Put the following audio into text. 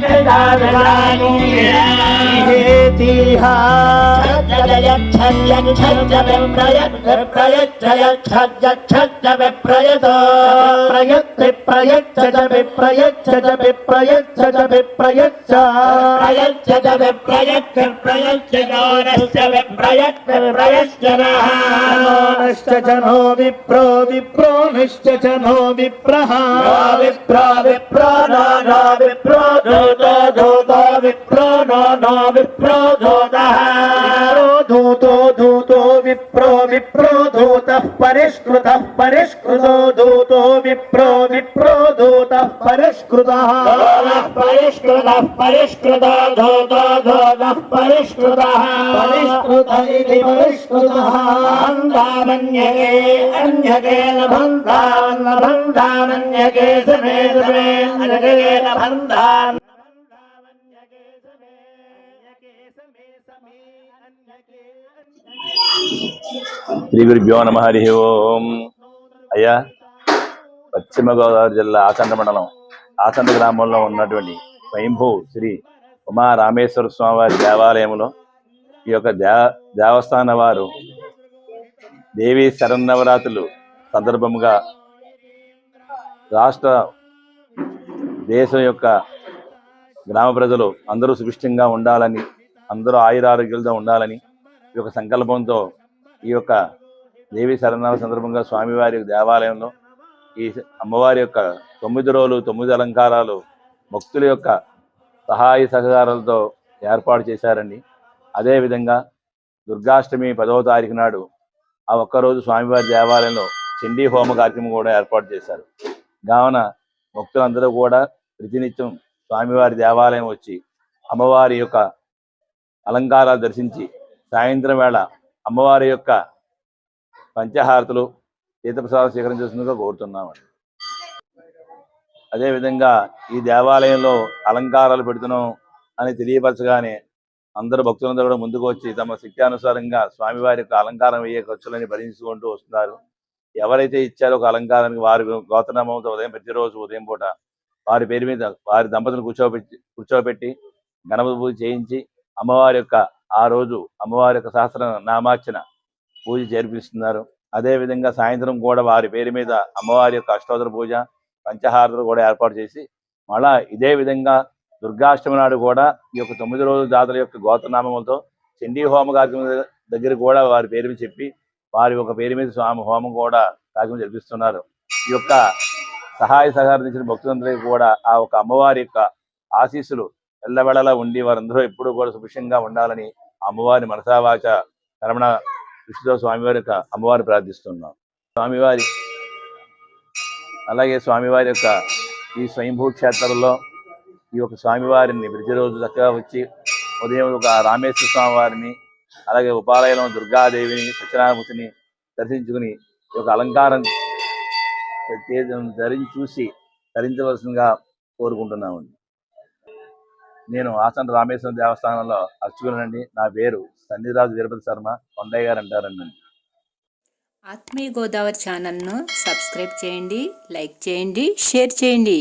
जाणून घेती हा ప్రయత్తి ప్రయచ్చ విప్రయచ్చ విప్రయచ్చ విప్రయచ్చ నశ్చ జనో విప్రో విప్రో నిశ్చ జనో విప్రః విప్రో విప్రో నో విప్రో ధూతో ధూతో విప్రో నో నో విప్రో ధూతః धूतो विप्रो विप्रो धूतः परिष्कृतः परिष्कृतो धूतो विप्रो विप्रो धूतः परिष्कृतः परिष्कृतः परिष्कृतो धूतो धूतः परिष्कृतः परिष्कृत इति परिष्कृतः अन्धामन्यके अन्यके लभन्तान् लभन्तामन्यके समे समे अनगेन बन्धान् శ్రీ గురుభ్యో నమ హరి ఓం. అయ్యా పశ్చిమ గోదావరి జిల్లా ఆచంద మండలం ఆచంద గ్రామంలో ఉన్నటువంటి స్వయంభూ శ్రీ ఉమా రామేశ్వర దేవాలయంలో ఈ యొక్క దే దేవస్థాన వారు దేవి శరన్నవరాత్రులు సందర్భముగా రాష్ట్ర దేశం యొక్క గ్రామ ప్రజలు అందరూ సుభిష్టంగా ఉండాలని అందరూ ఆయురారోగ్యాలతో ఉండాలని ఈ యొక్క సంకల్పంతో ఈ యొక్క దేవి శరణాల సందర్భంగా స్వామివారి దేవాలయంలో ఈ అమ్మవారి యొక్క తొమ్మిది రోజులు తొమ్మిది అలంకారాలు భక్తుల యొక్క సహాయ సహకారాలతో ఏర్పాటు చేశారండి. అదేవిధంగా దుర్గాష్టమి పదవ తారీఖు నాడు ఆ ఒక్కరోజు స్వామివారి దేవాలయంలో చండీ హోమ కార్యక్రమం కూడా ఏర్పాటు చేశారు. కావున భక్తులందరూ కూడా ప్రతినిత్యం స్వామివారి దేవాలయం వచ్చి అమ్మవారి యొక్క అలంకారాలు దర్శించి సాయంత్రం వేళ అమ్మవారి యొక్క పంచహారతులు తీర్థప్రసాదం స్వీకరించాల్సిందిగా కోరుతున్నామండి. అదేవిధంగా ఈ దేవాలయంలో అలంకారాలు పెడుతున్నాం అని తెలియపరచగానే అందరు భక్తులందరూ కూడా ముందుకు వచ్చి తమ శక్త్యానుసారంగా స్వామివారి యొక్క అలంకారం అయ్యే ఖర్చులని భరించుకుంటూ వస్తున్నారు. ఎవరైతే ఇచ్చారో ఒక అలంకారానికి వారి గోతనామంతో ఉదయం ప్రతిరోజు ఉదయం పూట వారి పేరు మీద వారి దంపతులు కూర్చోబెట్టి కూర్చోబెట్టి గణపతి పూజ చేయించి అమ్మవారి యొక్క ఆ రోజు అమ్మవారి యొక్క సహస్ర నామార్చన పూజ జరిపిస్తున్నారు అదే విధంగా సాయంత్రం కూడా వారి పేరు మీద అమ్మవారి యొక్క అష్టోత్తర పూజ పంచహారతలు కూడా ఏర్పాటు చేసి మళ్ళా ఇదే విధంగా దుర్గాష్టమి నాడు కూడా ఈ యొక్క తొమ్మిది రోజుల జాతర యొక్క గోత్రనామములతో చండీ హోమ కార్యక్రమం దగ్గర కూడా వారి పేరు మీద చెప్పి వారి యొక్క పేరు మీద స్వామి హోమం కూడా కార్యక్రమం జరిపిస్తున్నారు. ఈ యొక్క సహాయ సహకారం ఇచ్చిన భక్తులందరికీ కూడా ఆ ఒక అమ్మవారి యొక్క ఆశీస్సులు ఎల్లవెడలా ఉండి వారందరూ ఎప్పుడూ కూడా సుభిక్షంగా ఉండాలని అమ్మవారి మనసావాచ రమణ కృష్ణతో స్వామివారి యొక్క అమ్మవారిని ప్రార్థిస్తున్నాం. స్వామివారి అలాగే స్వామివారి యొక్క ఈ స్వయంభూ క్షేత్రంలో ఈ యొక్క స్వామివారిని ప్రతిరోజు చక్కగా వచ్చి ఉదయం ఒక రామేశ్వర స్వామి వారిని అలాగే ఉపాలయంలో దుర్గాదేవిని సత్యనారాయణమూర్తిని దర్శించుకుని ఈ యొక్క అలంకారం ధరించి చూసి ధరించవలసిందిగా కోరుకుంటున్నామండి. నేను ఆసన రామేశ్వరం దేవస్థానంలో అర్చకులనండి. నా పేరు సన్నిరాజు వీరపతి శర్మ. కొండయ్య గారు అంటారండి ఆత్మీయ గోదావరి ఛానల్ను సబ్స్క్రైబ్ చేయండి లైక్ చేయండి షేర్ చేయండి.